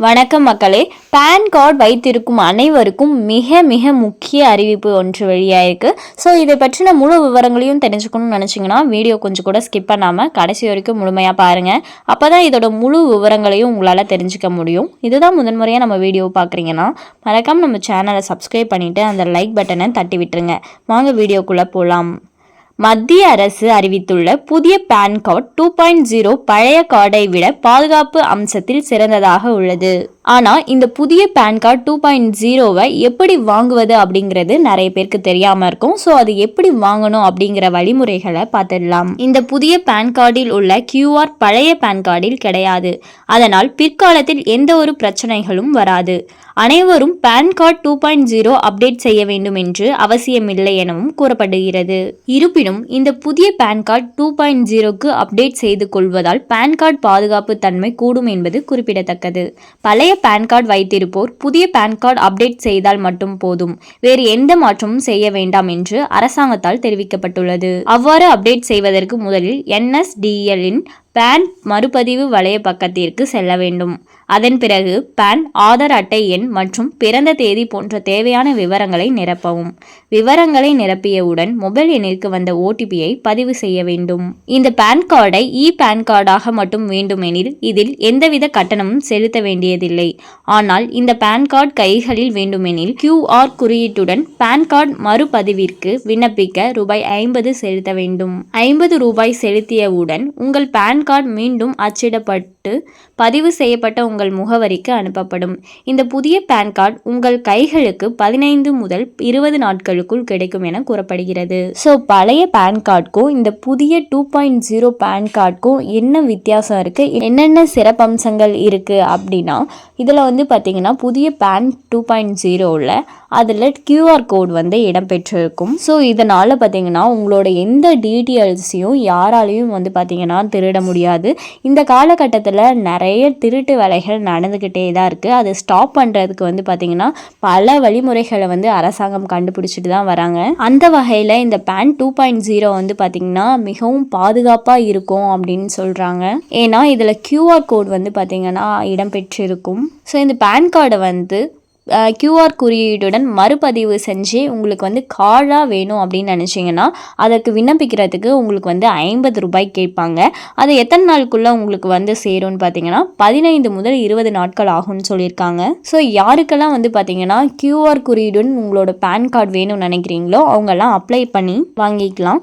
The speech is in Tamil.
வணக்கம் மக்களே. பேன் கார்டு வைத்திருக்கும் அனைவருக்கும் மிக மிக முக்கிய அறிவிப்பு ஒன்று வெளியாயிருக்கு ஸோ இதை பற்றின முழு விவரங்களையும் தெரிஞ்சுக்கணும்னு நினச்சிங்கன்னா வீடியோ கொஞ்சம் கூட ஸ்கிப் பண்ணாமல் கடைசி வரைக்கும் முழுமையாக பாருங்கள் அப்போ தான் இதோட முழு விவரங்களையும் உங்களால் தெரிஞ்சுக்க முடியும். இதுதான் முதன்முறையாக நம்ம வீடியோ பார்க்குறீங்கன்னா மறக்காமல் நம்ம சேனலை சப்ஸ்கிரைப் பண்ணிவிட்டு அந்த லைக் பட்டனை தட்டி விட்டுருங்க. வாங்க வீடியோக்குள்ளே போகலாம் மத்திய அரசு அறிவித்துள்ள புதிய PAN card two point zero பழைய கார்டை விட பாதுகாப்பு அம்சத்தில் சிறந்ததாக உள்ளது. ஆனால் இந்த புதிய பேன் கார்டு டூ பாயிண்ட் ஜீரோவை எப்படி வாங்குவது அப்படிங்கிறது நிறைய பேருக்கு தெரியாமல் இருக்கும். ஸோ அது எப்படி வாங்கணும் அப்படிங்கிற வழிமுறைகளை பார்த்துடலாம். இந்த புதிய பேன் கார்டில் உள்ள கியூஆர் பழைய பேன் கார்டில் கிடையாது. அதனால் பிற்காலத்தில் எந்த ஒரு பிரச்சனைகளும் வராது. அனைவரும் PAN card two point zero update செய்ய வேண்டும் என்று அவசியமில்லை எனவும் கூறப்படுகிறது. இருப்பினும் இந்த புதிய பேன் கார்டு டூ பாயிண்ட் ஜீரோக்கு அப்டேட் செய்து கொள்வதால் பேன் கார்டு பாதுகாப்பு தன்மை கூடும் என்பது குறிப்பிடத்தக்கது. பழைய பான் கார்டு வைத்திருப்போர் புதிய பான் கார்டு அப்டேட் செய்தால் மட்டும் போதும். வேறு எந்த மாற்றமும் செய்ய வேண்டாம் என்று அரசாங்கத்தால் தெரிவிக்கப்பட்டுள்ளது. அவ்வாறு அப்டேட் செய்வதற்கு முதலில் என்எஸ்டிஎல்லின் பேன் மறுபதிவு வலைய பக்கத்திற்கு செல்ல வேண்டும். அதன் பிறகு பேன் ஆதார் அட்டை எண் மற்றும் பிறந்த தேதி போன்ற தேவையான விவரங்களை நிரப்பவும். விவரங்களை நிரப்பியவுடன் மொபைல் எண்ணிற்கு வந்த ஓடிபியை பதிவு செய்ய வேண்டும். இந்த பேன் கார்டை இ பேன் கார்டாக மட்டும் வேண்டுமெனில் இதில் எந்தவித கட்டணமும் செலுத்த வேண்டியதில்லை. ஆனால் இந்த பேன் கார்டு கைகளில் வேண்டுமெனில் கியூஆர் குறியீட்டுடன் பேன் கார்டு மறுபதிவிற்கு விண்ணப்பிக்க ரூபாய் ஐம்பது செலுத்த வேண்டும். ஐம்பது ரூபாய் செலுத்தியவுடன் உங்கள் பேன் கார்டு மீண்டும் அச்சிடப்பட்டு பதிவு செய்யப்பட்ட உங்கள் முகவரிக்கு அனுப்பப்படும். இந்த புதிய பேன் கார்டு உங்கள் கைகளுக்கு பதினைந்து முதல் இருபது நாட்களுக்குள் கிடைக்கும் என கூறப்படுகிறது. ஸோ பழைய பேன் கார்டுக்கும் இந்த புதிய டூ பாயிண்ட் ஜீரோ பேன் கார்டுக்கும் என்ன வித்தியாசம் இருக்குது என்னென்ன சிறப்பம்சங்கள் இருக்குது அப்படின்னா இதில் வந்து பார்த்திங்கன்னா புதிய பேன் டூ பாயிண்ட் ஜீரோவில் அதில் கியூஆர் கோட் வந்து இடம்பெற்றிருக்கும். ஸோ இதனால் பார்த்தீங்கன்னா உங்களோட எந்த டீட்டெயில்ஸையும் யாராலையும் வந்து பார்த்திங்கன்னா திருட முடியாது. இந்த காலகட்டத்தில் நிறைய திருட்டு வேலைகள் நடந்துக்கிட்டே தான் இருக்குது அதை ஸ்டாப் பண்ணுறதுக்கு வந்து பார்த்திங்கன்னா பல வழிமுறைகளை வந்து அரசாங்கம் கண்டுபிடிச்சிட்டு தான் வராங்க. அந்த வகையில் இந்த பேன் டூ பாயிண்ட் ஜீரோ வந்து பார்த்திங்கன்னா மிகவும் பாதுகாப்பாக இருக்கும் அப்படின்னு சொல்கிறாங்க ஏன்னா இதில் கியூஆர் கோட் வந்து பார்த்திங்கன்னா இடம்பெற்றிருக்கும். ஸோ இந்த பேன் கார்டை வந்து கியூஆர் குறியீடுடன் மறுபதிவு செஞ்சு உங்களுக்கு வந்து கார்டாக வேணும் அப்படின்னு நினச்சிங்கன்னா அதற்கு விண்ணப்பிக்கிறதுக்கு உங்களுக்கு வந்து ஐம்பது ரூபாய் கேட்பாங்க. அது எத்தனை நாளுக்குள்ளே உங்களுக்கு வந்து சேரும்னு பார்த்தீங்கன்னா பதினைந்து முதல் இருபது நாட்கள் ஆகும்னு சொல்லியிருக்காங்க. ஸோ யாருக்கெல்லாம் வந்து பார்த்தீங்கன்னா கியூஆர் குறியீடுன்னு உங்களோட பேன் கார்டு வேணும்னு நினைக்கிறீங்களோ அவங்கெல்லாம் அப்ளை பண்ணி வாங்கிக்கலாம்.